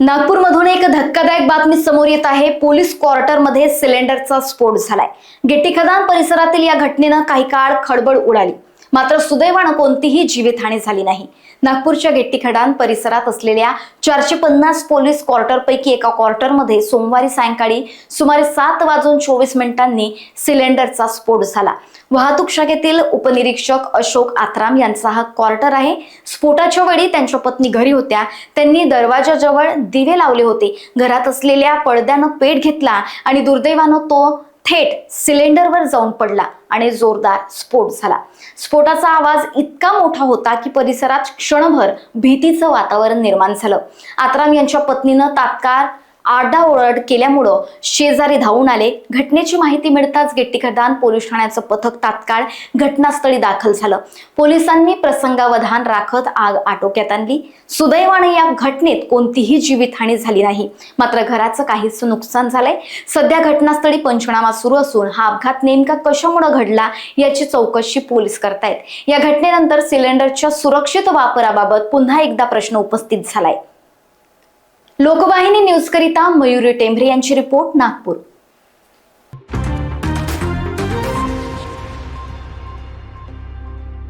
नागपूरमधून एक धक्कादायक बातमी समोर येत आहे. पोलीस क्वार्टरमध्ये सिलेंडरचा स्फोट झालाय. गिट्टीखदान परिसरातील या घटनेनं काही काळ खळबळ उडाली. मात्र सुदैवानं कोणतीही जीवितहानी झाली नाही. नागपूरच्या गिट्टीखदान परिसरात असलेल्या चारशे पन्नास पोलीस क्वार्टरपैकी एका क्वार्टरमध्ये सोमवारी सायंकाळी सुमारे सात वाजून चोवीस मिनिटांनी सिलेंडरचा स्फोट झाला. वाहतूक शाखेतील उपनिरीक्षक अशोक आत्राम यांचा हा क्वार्टर आहे. स्फोटाच्या वेळी त्यांच्या पत्नी घरी होत्या. त्यांनी दरवाजाजवळ दिवे लावले होते. घरात असलेल्या पडद्यानं पेट घेतला आणि दुर्दैवानं तो थेट सिलेंडरवर जाऊन पडला आणि जोरदार स्फोट झाला. स्फोटाचा आवाज इतका मोठा होता की परिसरात क्षणभर भीतीचं वातावरण निर्माण झालं. आत्राम यांच्या पत्नीनं तात्काळ आरडाओरड केल्यामुळं शेजारी धावून आले. घटनेची माहिती मिळताच गिट्टीखदान पोलीस ठाण्याचं पथक तात्काळ घटनास्थळी दाखल झालं. पोलिसांनी प्रसंगावधान राखत आग आटोक्यात आणली. सुदैवाने या घटनेत कोणतीही जीवितहानी झाली नाही. मात्र घराचं काहीच नुकसान झालंय. सध्या घटनास्थळी पंचनामा सुरू असून हा अपघात नेमका कशामुळे घडला याची चौकशी पोलीस करतायत. या घटनेनंतर सिलेंडरच्या सुरक्षित वापराबाबत पुन्हा एकदा प्रश्न उपस्थित झालाय. लोकवाहिनी न्यूज करिता मयुरी टेंभरे यांची रिपोर्ट नागपूर.